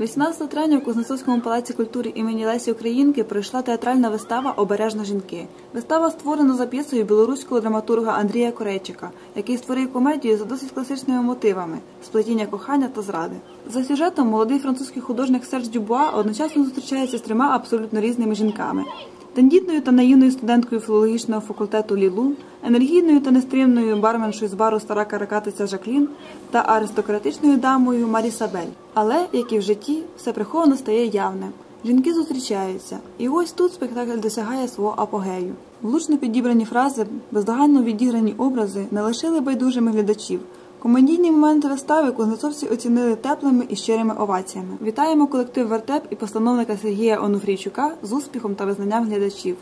15 травня у Кузнецовському палаці культури імені Лесі Українки пройшла театральна вистава Обережно жінки. Вистава створена за п'єсою білоруського драматурга Андрія Корейчика, який створив комедію за досить класичними мотивами сплетіння кохання та зради. За сюжетом молодий французький художник Серж Дюбуа одночасно зустрічається з трьома абсолютно різними жінками. Тендітною та наївною студенткою філологічного факультету Лілу, енергійною та нестримною барменшою з бару стара каракатиця Жаклін та аристократичною дамою Марісабель. Але, як і в житті, все приховано стає явним. Жінки зустрічаються, і ось тут спектакль досягає свого апогею. Влучно підібрані фрази, бездоганно відіграні образи не лишили байдужими глядачів. Комедійні моменти вистави кузнецовці оцінили теплими і щирими оваціями. Вітаємо колектив Вертеп і постановника Сергія Онуфрійчука з успіхом та визнанням глядачів.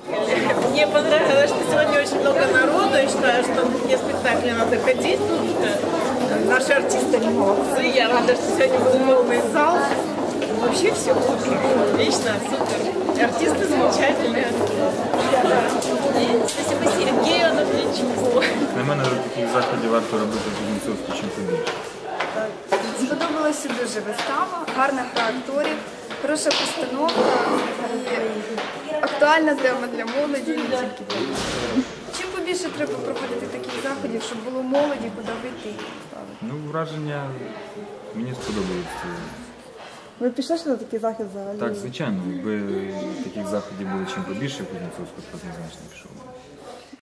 Мне понравилось, что сегодня очень много народу. Я считаю, что на такие спектакли надо ходить, потому что наши артисты они молодцы. Я рада, что сегодня был полный зал. Вообще все отлично, супер. Артисты замечательные. Мене таких заходів варто робити в Кузнецовську чим побільше. Сподобалася дуже вистава, гарна гра акторів, хороша постановка і актуальна тема для молоді, не тільки для молоді. Чим побільше треба проводити таких заходів, щоб було молоді, куди вийти. Ну, враження мені сподобалось. Ви пішли ще на такий захід взагалі? Так, звичайно, якби таких заходів було чим побільше в Кузнецовську, то однозначно пішов.